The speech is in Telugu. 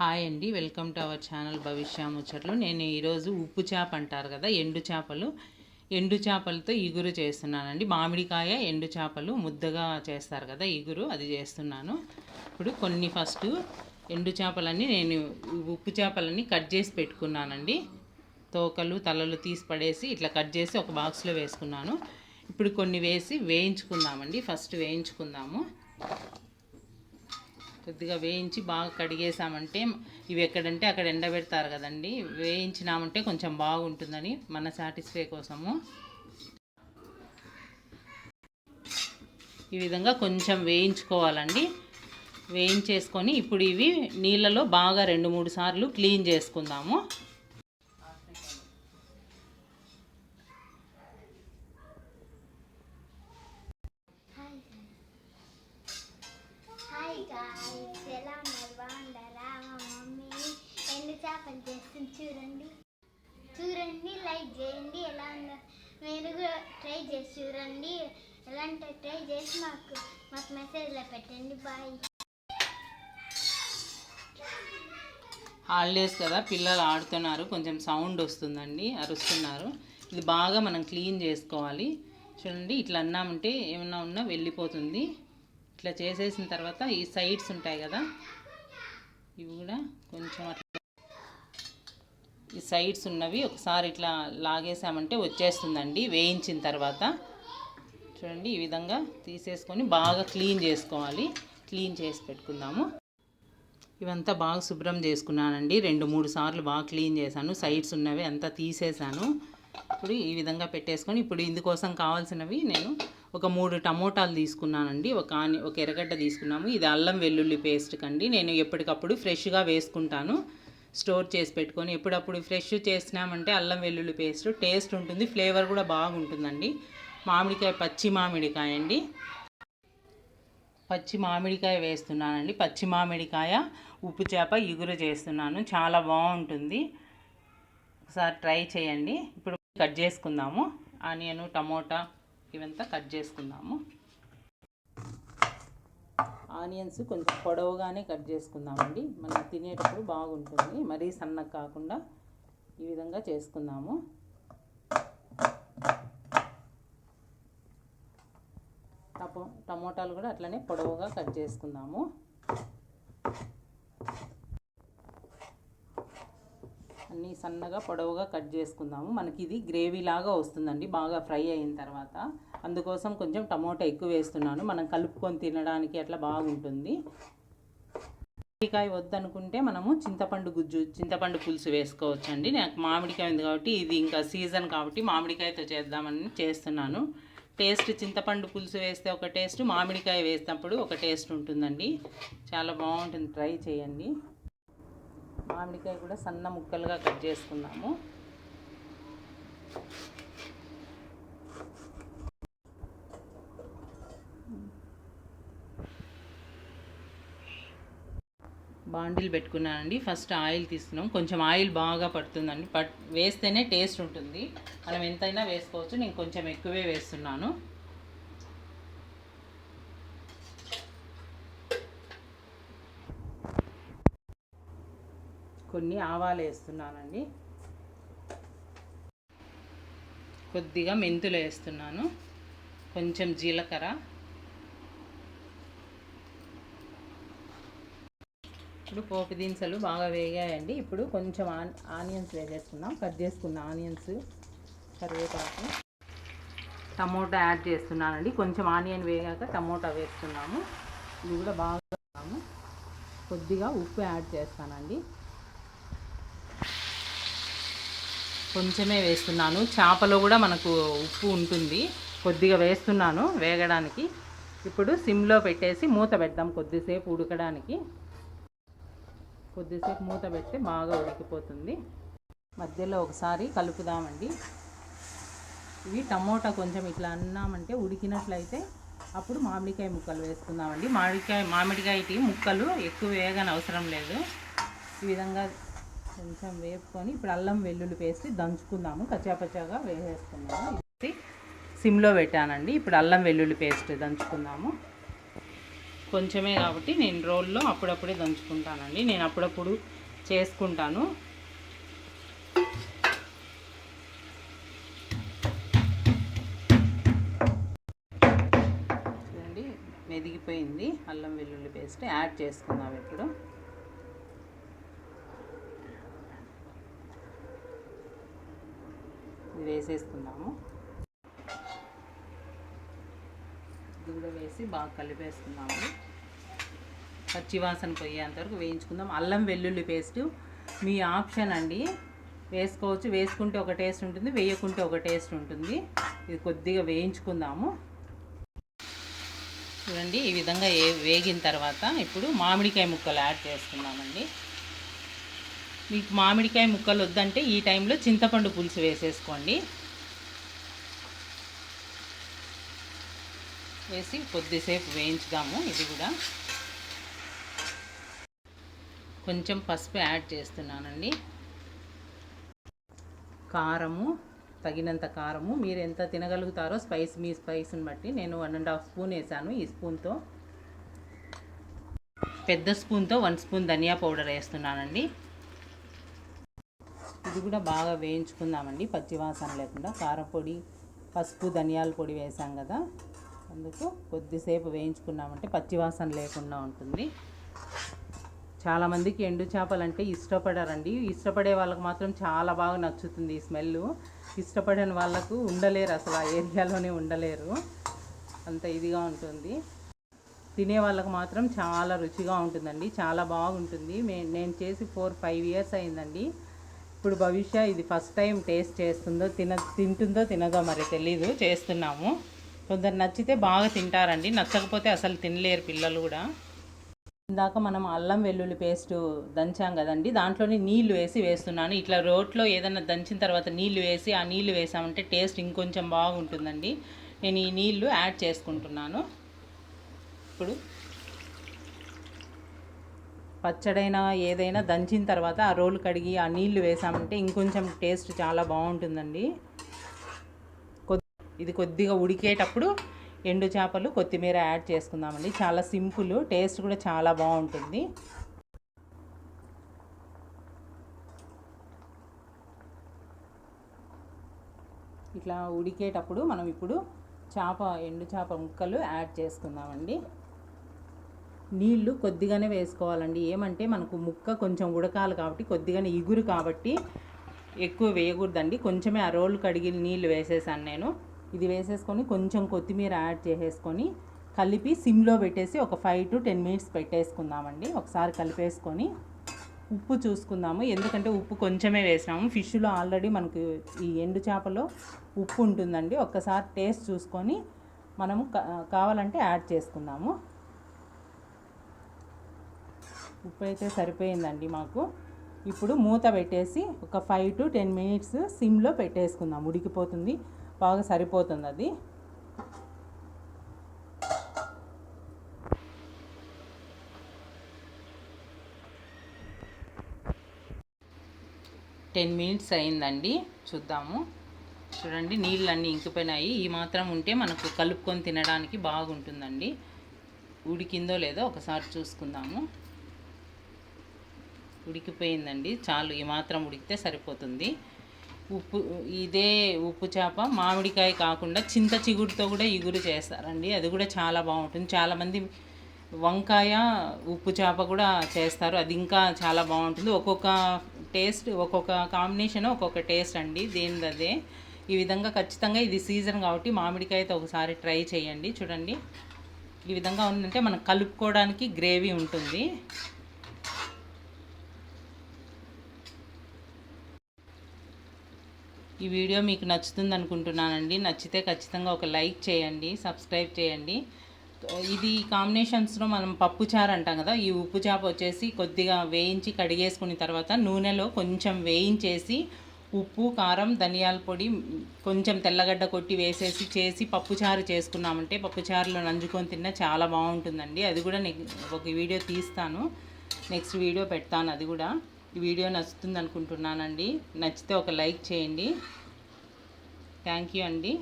హాయ్ అండి. Welcome to our channel Bhavishya Muchatlu. నేను ఈరోజు ఉప్పు చేప అంటారు కదా ఎండు చేపలు. ఎండు చేపలతో ఇగురు చేస్తున్నానండి. మామిడికాయ ఎండు చేపలు ముద్దగా చేస్తారు కదా ఇగురు అది చేస్తున్నాను. ఇప్పుడు కొన్ని ఫస్ట్ ఎండు చేపలన్నీ నేను ఉప్పు చేపలన్నీ కట్ చేసి పెట్టుకున్నానండి. తోకలు తలలు తీసి పడేసి ఇట్లా కట్ చేసి ఒక బాక్స్లో వేసుకున్నాను. ఇప్పుడు కొన్ని వేసి వేయించుకుందామండి. ఫస్ట్ వేయించుకుందాము. కొద్దిగా వేయించి బాగా కడిగేసామంటే ఇవి ఎక్కడంటే అక్కడ ఎండబెడతారు కదండి. వేయించినామంటే కొంచెం బాగుంటుందని మన సాటిస్ఫై కోసము. ఈ విధంగా కొంచెం వేయించుకోవాలండి. వేయించేసుకొని ఇప్పుడు ఇవి నీళ్ళలో బాగా రెండు మూడు సార్లు క్లీన్ చేసుకుందాము. ఎలా ఉన్నారు బాగుండారా మా మమ్మీ. ఎండు చేపలు చేస్తుంది చూడండి. చూడండి లైక్ చేయండి. ఎలా ఉందో మీరు కూడా ట్రై చేసి చూడండి. ఎలా అంటే ట్రై చేసి మాకు మాకు మెసేజ్లో పెట్టండి. బాయ్ హాలిడేస్ కదా పిల్లలు ఆడుతున్నారు. కొంచెం సౌండ్ వస్తుందండి అరుస్తున్నారు. ఇది బాగా మనం క్లీన్ చేసుకోవాలి. చూడండి ఇట్లా అన్నామంటే ఏమన్నా ఉన్నా వెళ్ళిపోతుంది. ఇట్లా చేసేసిన తర్వాత ఈ సైడ్స్ ఉంటాయి కదా ఇవి కూడా కొంచెం అట్లా ఈ సైడ్స్ ఉన్నవి ఒకసారి ఇట్లా లాగేసామంటే వచ్చేస్తుందండి వేయించిన తర్వాత. చూడండి ఈ విధంగా తీసేసుకొని బాగా క్లీన్ చేసుకోవాలి. క్లీన్ చేసి పెట్టుకుందాము. ఇవంతా బాగా శుభ్రం చేసుకున్నానండి. రెండు మూడు సార్లు బాగా క్లీన్ చేశాను. సైడ్స్ ఉన్నవి అంతా తీసేసాను ఇప్పుడు ఈ విధంగా పెట్టేసుకొని ఇప్పుడు ఇందుకోసం కావాల్సినవి నేను ఒక మూడు టమోటాలు తీసుకున్నానండి. ఒక ఆని ఒక ఎర్రగడ్డ తీసుకున్నాము. ఇది అల్లం వెల్లుల్లి పేస్ట్ కండి. నేను ఎప్పటికప్పుడు ఫ్రెష్గా వేసుకుంటాను. స్టోర్ చేసి పెట్టుకొని ఎప్పుడప్పుడు ఫ్రెష్ చేసినామంటే అల్లం వెల్లుల్లి పేస్ట్ టేస్ట్ ఉంటుంది ఫ్లేవర్ కూడా బాగుంటుందండి. మామిడికాయ పచ్చి మామిడికాయ అండి. పచ్చి మామిడికాయ వేస్తున్నానండి. పచ్చి మామిడికాయ ఉప్పు చేప ఇగురు చేస్తున్నాను. చాలా బాగుంటుంది. ఒకసారి ట్రై చేయండి. ఇప్పుడు కట్ చేసుకుందాము. ఆనియను టమోటా ఇవంతా కట్ చేసుకుందాము. ఆనియన్స్ కొంచెం పొడవుగానే కట్ చేసుకుందామండి. మనం తినేటప్పుడు బాగుంటుంది. మరీ సన్నగా కాకుండా ఈ విధంగా చేసుకుందాము. టపో టమోటాలు కూడా అట్లనే పొడవుగా కట్ చేసుకుందాము. అన్నీ సన్నగా పొడవుగా కట్ చేసుకుందాము. మనకి ఇది గ్రేవీ లాగా వస్తుందండి బాగా ఫ్రై అయిన తర్వాత. అందుకోసం కొంచెం టమోటా ఎక్కువ వేస్తున్నాను. మనం కలుపుకొని తినడానికి అట్లా బాగుంటుంది. మామిడికాయ వద్దనుకుంటే మనము చింతపండు గుజ్జు చింతపండు పులుసు వేసుకోవచ్చండి. నాకు మామిడికాయ ఉంది కాబట్టి ఇది ఇంకా సీజన్ కాబట్టి మామిడికాయతో చేద్దామని చేస్తున్నాను. టేస్ట్ చింతపండు పులుసు వేస్తే ఒక టేస్ట్ మామిడికాయ వేసినప్పుడు ఒక టేస్ట్ ఉంటుందండి. చాలా బాగుంటుంది. ట్రై చేయండి. మామిడికాయ కూడా సన్న ముక్కలుగా కట్ చేసుకున్నాము బాండిల్ పెట్టుకున్నానండి. ఫస్ట్ ఆయిల్ తీసుకున్నాం. కొంచెం ఆయిల్ బాగా పడుతుందండి. పట్ వేస్తేనే టేస్ట్ ఉంటుంది. మనం ఎంతైనా వేసుకోవచ్చు. నేను కొంచెం ఎక్కువే వేస్తున్నాను. కొన్ని ఆవాలు వేస్తున్నానండి. కొద్దిగా మెంతులు వేస్తున్నాను. కొంచెం జీలకర్ర. ఇప్పుడు పోపు దినుసులు బాగా వేగాయండి. ఇప్పుడు కొంచెం ఆన్ ఆనియన్స్ వేసేసుకుందాం. కట్ చేసుకున్న ఆనియన్స్ కరివేపాకు. టమోటా యాడ్ చేస్తున్నానండి. కొంచెం ఆనియన్ వేగాక టమోటా వేస్తున్నాము. ఇది కూడా బాగా కొద్దిగా ఉప్పు యాడ్ చేస్తానండి. కొంచెమే వేస్తున్నాను. చేపలో కూడా మనకు ఉప్పు ఉంటుంది. కొద్దిగా వేస్తున్నాను వేగడానికి. ఇప్పుడు సిమ్లో పెట్టేసి మూత పెడదాం కొద్దిసేపు ఉడకడానికి. కొద్దిసేపు మూత పెడితే బాగా ఉడికిపోతుంది. మధ్యలో ఒకసారి కలుపుదామండి. ఇవి టమోటా కొంచెం ఇట్లా అన్నామంటే ఉడికినట్లయితే అప్పుడు మామిడికాయ ముక్కలు వేసుకుందామండి. మామిడికాయ మామిడికాయకి ముక్కలు ఎక్కువ వేగని అవసరం లేదు. ఈ విధంగా కొంచెం వేపుకొని ఇప్పుడు అల్లం వెల్లుల్లి పేస్ట్ దంచుకుందాము. కచ్చాపచ్చాగా వేసేసుకున్నాము. సిమ్లో పెట్టానండి. ఇప్పుడు అల్లం వెల్లుల్లి పేస్ట్ దంచుకుందాము. కొంచెమే కాబట్టి నేను రోల్లో అప్పుడప్పుడే దంచుకుంటానండి. నేను అప్పుడప్పుడు చేసుకుంటాను. మెదిగిపోయింది అల్లం వెల్లుల్లి పేస్ట్. యాడ్ చేసుకుందాం ఇప్పుడు. ఇది వేసేసుకుందాము ఇది కూడా వేసి బాగా కలిపేసుకుందాము పచ్చివాసన పోయేంతవరకు వేయించుకుందాం. అల్లం వెల్లుల్లి పేస్ట్ మీ ఆప్షన్ అండి. వేసుకోవచ్చు. వేసుకుంటే ఒక టేస్ట్ ఉంటుంది వేయకుంటే ఒక టేస్ట్ ఉంటుంది. ఇది కొద్దిగా వేయించుకుందాము. చూడండి ఈ విధంగా ఏ వేగిన తర్వాత ఇప్పుడు మామిడికాయ ముక్కలు యాడ్ చేసుకుందామండి. మీకు మామిడికాయ ముక్కలు వద్దంటే ఈ టైంలో చింతపండు పులుసు వేసేసుకోండి. వేసి కొద్దిసేపు వేయించుదాము ఇది కూడా. కొంచెం పసుపు యాడ్ చేస్తున్నానండి. కారము తగినంత కారము మీరు ఎంత తినగలుగుతారో స్పైస్ మీ స్పైస్ని బట్టి నేను వన్ అండ్ హాఫ్ స్పూన్ వేసాను ఈ స్పూన్తో. పెద్ద స్పూన్తో వన్ స్పూన్ ధనియా పౌడర్ వేస్తున్నానండి. ఇది కూడా బాగా వేయించుకుందామండి. పచ్చివాసన లేకుండా కారపొడి పసుపు ధనియాల పొడి వేసాం కదా. అందుకు కొద్దిసేపు వేయించుకున్నామంటే పచ్చివాసన లేకుండా ఉంటుంది. చాలామందికి ఎండు చేపలు అంటే ఇష్టపడారండి. ఇష్టపడే వాళ్ళకి మాత్రం చాలా బాగా నచ్చుతుంది ఈ స్మెల్. ఇష్టపడని వాళ్ళకు ఉండలేరు అసలు ఆ ఏరియాలోనే ఉండలేరు. అంత ఇదిగా ఉంటుంది. తినే వాళ్ళకి మాత్రం చాలా రుచిగా ఉంటుందండి. చాలా బాగుంటుంది. మే నేను చేసి ఫోర్ ఫైవ్ ఇయర్స్ అయిందండి. ఇప్పుడు భవిష్య ఇది ఫస్ట్ టైం టేస్ట్ చేస్తుందో తిన తింటుందో తినదో మరి తెలీదు చేస్తున్నాము. కొందరు నచ్చితే బాగా తింటారండి నచ్చకపోతే అసలు తినలేరు పిల్లలు కూడా. ఇందాక మనం అల్లం వెల్లుల్లి పేస్ట్ దంచాం కదండి దాంట్లోనే నీళ్ళు వేసి వేస్తున్నాను. ఇట్లా రోట్లో ఏదైనా దంచిన తర్వాత నీళ్ళు వేసి ఆ నీళ్ళు వేసామంటే టేస్ట్ ఇంకొంచెం బాగుంటుందండి. నేను ఈ నీళ్ళు యాడ్ చేసుకుంటున్నాను. ఇప్పుడు పచ్చడైనా ఏదైనా దంచిన తర్వాత ఆ రోలు కడిగి ఆ నీళ్ళు వేసామంటే ఇంకొంచెం టేస్ట్ చాలా బాగుంటుందండి. కొద్ది ఇది కొద్దిగా ఉడికేటప్పుడు ఎండు చేపలు కొత్తిమీర యాడ్ చేసుకుందామండి. చాలా సింపుల్ టేస్ట్ కూడా చాలా బాగుంటుంది. ఇట్లా ఉడికేటప్పుడు మనం ఇప్పుడు చేప ఎండు చేప ముక్కలు యాడ్ చేసుకుందామండి. నీళ్ళు కొద్దిగానే వేసుకోవాలండి. ఏమంటే మనకు ముక్క కొంచెం ఉడకాలి కాబట్టి కొద్దిగానే ఇగురు కాబట్టి ఎక్కువ వేయకూడదండి. కొంచెమే ఆ రోలు కడిగి నీళ్ళు వేసేసాను నేను. ఇది వేసేసుకొని కొంచెం కొత్తిమీర యాడ్ చేసేసుకొని కలిపి సిమ్లో పెట్టేసి ఒక ఫైవ్ టు టెన్ మినిట్స్ పెట్టేసుకుందామండి. ఒకసారి కలిపేసుకొని ఉప్పు చూసుకుందాము. ఎందుకంటే ఉప్పు కొంచెమే వేసినాము. ఫిష్లో ఆల్రెడీ మనకు ఈ ఎండు చేపలో ఉప్పు ఉంటుందండి. ఒక్కసారి టేస్ట్ చూసుకొని మనము కావాలంటే యాడ్ చేసుకుందాము. ఉప్పు అయితే సరిపోయిందండి మాకు. ఇప్పుడు మూత పెట్టేసి ఒక ఫైవ్ టు టెన్ మినిట్స్ సిమ్లో పెట్టేసుకుందాం. ఉడికిపోతుంది. బాగా సరిపోతుంది అది టెన్ మినిట్స్ అయిందండి. చూద్దాము. చూడండి నీళ్ళన్నీ ఇంకిపోయినాయి. ఈ మాత్రం ఉంటే మనకు కలుపుకొని తినడానికి బాగుంటుందండి. ఉడికిందో లేదో ఒకసారి చూసుకుందాము. ఉడికిపోయిందండి. చాలు ఈ మాత్రం ఉడికితే సరిపోతుంది. ఉప్పు ఇదే ఉప్పు చేప మామిడికాయ కాకుండా చింత చిగురుతో కూడా ఇగురు చేస్తారండి. అది కూడా చాలా బాగుంటుంది. చాలామంది వంకాయ ఉప్పు చేప కూడా చేస్తారు. అది ఇంకా చాలా బాగుంటుంది. ఒక్కొక్క టేస్ట్ ఒక్కొక్క కాంబినేషన్ ఒక్కొక్క టేస్ట్ అండి. దేనిది అదే ఈ విధంగా ఖచ్చితంగా ఇది సీజన్ కాబట్టి మామిడికాయతో ఒకసారి ట్రై చేయండి. చూడండి. ఈ విధంగా ఉందంటే మనం కలుపుకోవడానికి గ్రేవీ ఉంటుంది. ఈ వీడియో మీకు నచ్చుతుంది అనుకుంటున్నానండి. నచ్చితే ఖచ్చితంగా ఒక లైక్ చేయండి సబ్స్క్రైబ్ చేయండి. ఇది కాంబినేషన్స్లో మనం పప్పు చారు అంటాం కదా ఈ ఉప్పు చేప వచ్చేసి కొద్దిగా వేయించి కడిగేసుకున్న తర్వాత నూనెలో కొంచెం వేయించేసి ఉప్పు కారం ధనియాల పొడి కొంచెం తెల్లగడ్డ కొట్టి వేసేసి చేసి పప్పుచారు చేసుకున్నామంటే పప్పుచారులో నంజుకొని తిన్నా చాలా బాగుంటుందండి. అది కూడా ఒక వీడియో తీస్తాను. నెక్స్ట్ వీడియో పెడతాను అది కూడా. ఈ వీడియో నచ్చుతుంది అనుకుంటున్నానండి నచ్చితే ఒక లైక్ చేయండి. థ్యాంక్ యూ అండి.